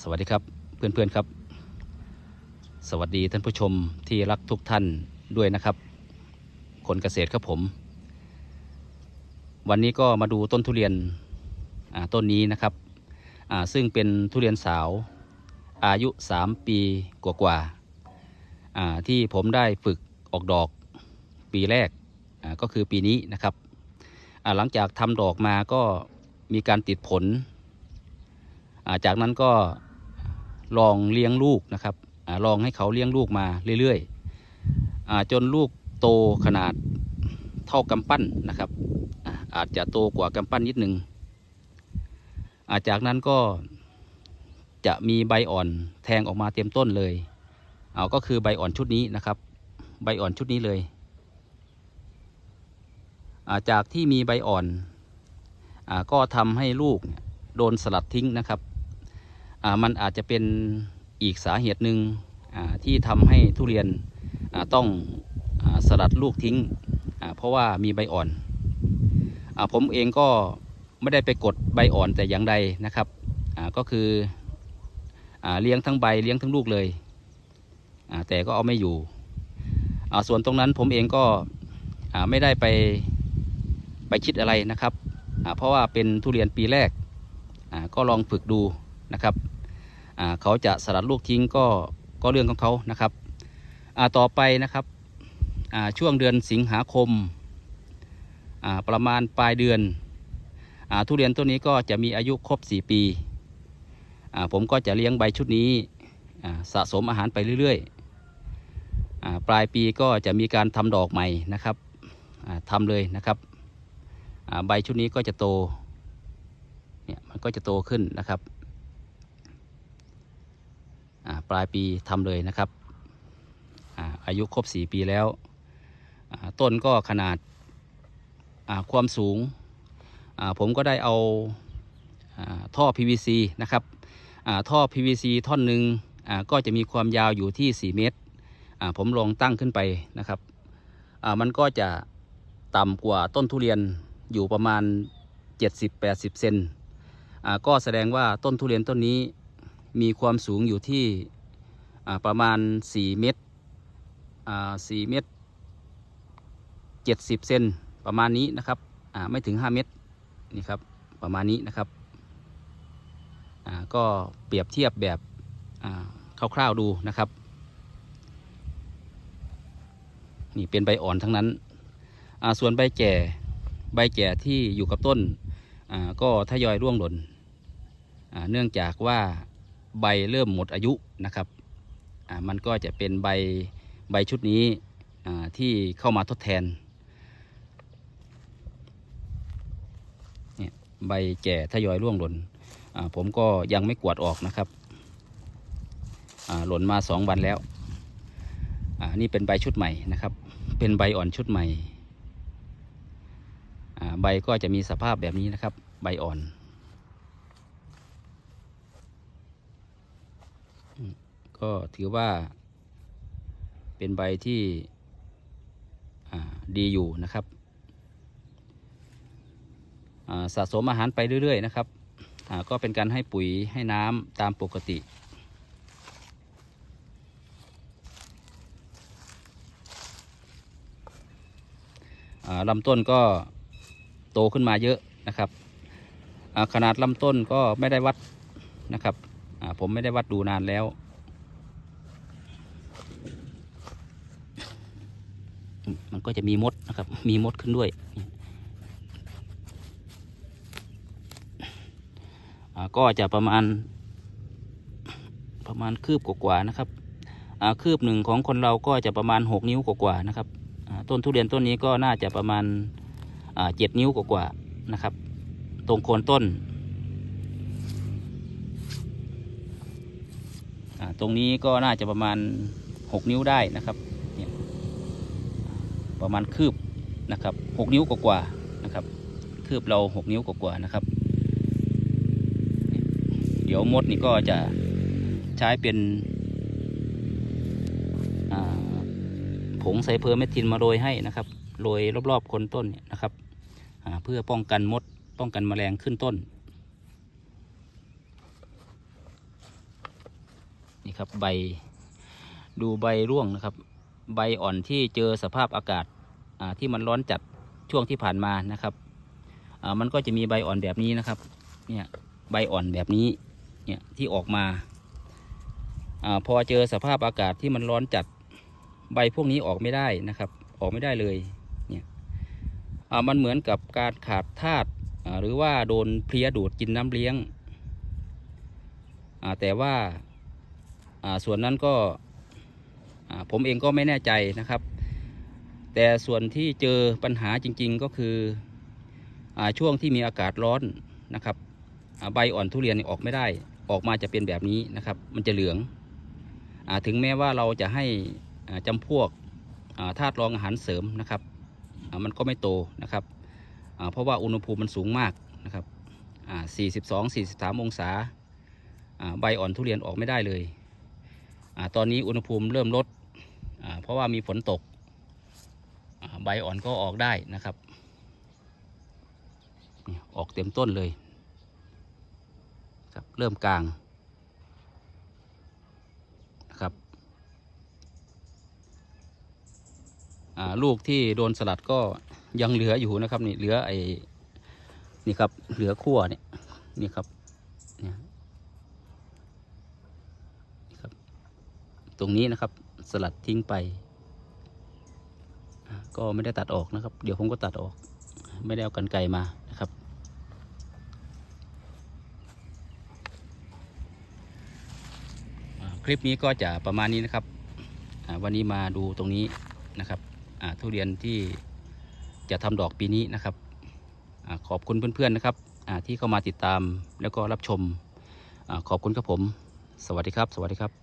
สวัสดีครับเพื่อนๆครับ สวัสดีท่านผู้ชมที่รักทุกท่านด้วยนะครับ คนเกษตรครับผม วันนี้ก็มาดูต้นทุเรียนต้นนี้นะครับซึ่งเป็นทุเรียนสาวอายุ 3 ปีกว่าๆอ่าที่ผมได้ฝึกออกดอกปีแรกก็คือปีนี้นะครับหลังจากทำดอกมาก็มีการติดผล จากนั้นก็ลองเลี้ยงลูกนะครับอลองให้เขาเลี้ยงลูกมาเรื่อยๆจนลูกโตขนาดเท่ากำปั้นนะครับอาจจะโตกว่ากำปั้นนิดนึงอ่าจากนั้นก็จะมีใบอ่อนแทงออกมาเต็มต้นเลยเอาก็คือใบอ่อนชุดนี้นะครับ ใบอ่อนชุดนี้เลยาจากที่มีใบอ่อนอก็ทำให้ลูกโดนสลัดทิ้งนะครับ มันอาจจะเป็นอีกสาเหตุหนึ่งที่ทำให้ทุเรียนต้องอสลัดลูกทิ้ง เพราะว่ามีใบอ่อนอผมเองก็ไม่ได้ไปกดใบอ่อนแต่อย่างใดนะครับก็คืออเลี้ยงทั้งใบเลี้ยงทั้งลูกเลย แต่ก็เอาไม่อยู่ ส่วนตรงนั้นผมเองก็ไม่ได้ไปไปคิดอะไรนะครับ เพราะว่าเป็นทุเรียนปีแรกก็ลองฝึกดู นะครับเขาจะสลัดลูกทิ้งก็ก็เรื่องของเขานะครับต่อไปนะครับช่วงเดือนสิงหาคมาประมาณปลายเดือนอทุเรียนต้นนี้ก็จะมีอายุครบ 4 ปี ผมก็จะเลี้ยงใบชุดนี้สะสมอาหารไปเรื่อยๆ ปลายปีก็จะมีการทำดอกใหม่นะครับทำเลยนะครับใบชุดนี้ก็จะโตเนี่ยมันก็จะโตขึ้นนะครับ ปลายปีทำเลยนะครับอาอายุครบ 4 ปีแล้ว ต้นก็ขนาดความสูง ผมก็ได้เอาท่อ PVC นะครับอ่าท่อ PVC ท่อนหนึ่งก็จะมีความยาวอยู่ที่ 4 เมตร ผมลองตั้งขึ้นไปนะครับ มันก็จะต่ำกว่าต้นทุเรียนอยู่ประมาณ 70-80 เซนก็แสดงว่าต้นทุเรียนต้นนี้ มีความสูงอยู่ที่ประมาณ 4 เมตรอ่า4เมตร 70 เซนประมาณนี้นะครับไม่ถึง 5 เมตรนี่ครับประมาณนี้นะครับก็เปรียบเทียบแบบคร่าวๆดูนะครับนี่เป็นใบอ่อนทั้งนั้น ส่วนใบแก่ใบแก่ที่อยู่กับต้นก็ทยอยร่วงหล่นเนื่องจากว่า ใบเริ่มหมดอายุนะครับอ่ามันก็จะเป็นใบใบชุดนี้อ่าที่เข้ามาทดแทนเนี่ยใบแก่ทยอยร่วงหล่นอ่าผมก็ยังไม่กวาดออกนะครับอ่าหล่นมาสองวันแล้วอ่านี่เป็นใบชุดใหม่นะครับ เป็นใบอ่อนชุดใหม่อ่าใบก็จะมีสภาพแบบนี้นะครับ ใบอ่อนอืม ก็ถือว่า เป็นใบที่ดีอยู่นะครับสะสมอาหารไปเรื่อย ๆ นะครับก็เป็นการให้ปุ๋ยให้น้ำตามปกติลำต้นก็โตขึ้นมาเยอะนะครับขนาดลำต้นก็ไม่ได้วัดนะครับ ผมไม่ได้วัดดูนานแล้ว มันก็จะมีมดนะครับ มีมดขึ้นด้วยก็จะประมาณ ประมาณคืบกว่าๆนะครับคืบหนึ่งของคนเราก็จะประมาณ 6 นิ้วกว่าๆนะครับต้นทุเรียนต้นนี้ก็น่าจะประมาณเจ็ดนิ้วกว่าๆนะครับ ตรงโคนต้น ตรงนี้ก็น่าจะประมาณหกนิ้วได้นะครับเนี่ยประมาณคืบนะครับหกนิ้วกว่าๆนะครับ คืบเราหกนิ้วกว่าๆนะครับ เดี๋ยวมดนี่ก็จะใช้เป็นผงไซเพอร์เมทินมาโรยให้นะครับโรยรอบๆคนต้นนะครับเพื่อป้องกันมดป้องกันแมลงขึ้นต้น นี่ครับใบดูใบร่วงนะครับ ใบอ่อนที่เจอสภาพอากาศที่มันร้อนจัดช่วงที่ผ่านมานะครับมันก็จะมีใบอ่อนแบบนี้นะครับเนี่ยใบอ่อนแบบนี้เนี่ยที่ออกมาอพอเจอสภาพอากาศที่มันร้อนจัดใบพวกนี้ออกไม่ได้นะครับ ออกไม่ได้เลยเนี่ยมันเหมือนกับการขาดธาตุหรือว่าโดนเพลี้ยดูดกินน้ำเลี้ยงแต่ว่า ส่วนนั้นก็ผมเองก็ไม่แน่ใจนะครับ แต่ส่วนที่เจอปัญหาจริง ๆก็คืออช่วงที่มีอากาศร้อนนะครับใบอ่อนทุเรียนออกไม่ได้ออกมาจะเป็นแบบนี้นะครับ มันจะเหลืองอถึงแม้ว่าเราจะให้อ่าจำพวกธาตุรองอาหารเสริมนะครับ มันก็ไม่โตนะครับเพราะว่าอุณหภูมิมันสูงมากนะครับอ่า42 43 องศาอ่าใบอ่อนทุเรียนออกไม่ได้เลย ตอนนี้อุณหภูมิเริ่มลด เพราะว่ามีฝนตก ใบอ่อนก็ออกได้นะครับ ออกเต็มต้นเลยครับเริ่มกลางนะครับลูกที่โดนสลัดก็ยังเหลืออยู่นะครับนี่เหลือไอ้นี่ครับเหลือขั้วเนี่ยนี่ครับเนี่ยนี่ครับ ตรงนี้นะครับ สลัดทิ้งไป ก็ไม่ได้ตัดออกนะครับ เดี๋ยวผมก็ตัดออก ไม่ได้เอากันไกลมานะครับ คลิปนี้ก็จะประมาณนี้นะครับ วันนี้มาดูตรงนี้นะครับทุเรียนที่จะทำดอกปีนี้นะครับอขอบคุณเพื่อนๆนะครับที่เข้ามาติดตามแล้วก็รับชมอขอบคุณครับผม สวัสดีครับ สวัสดีครับ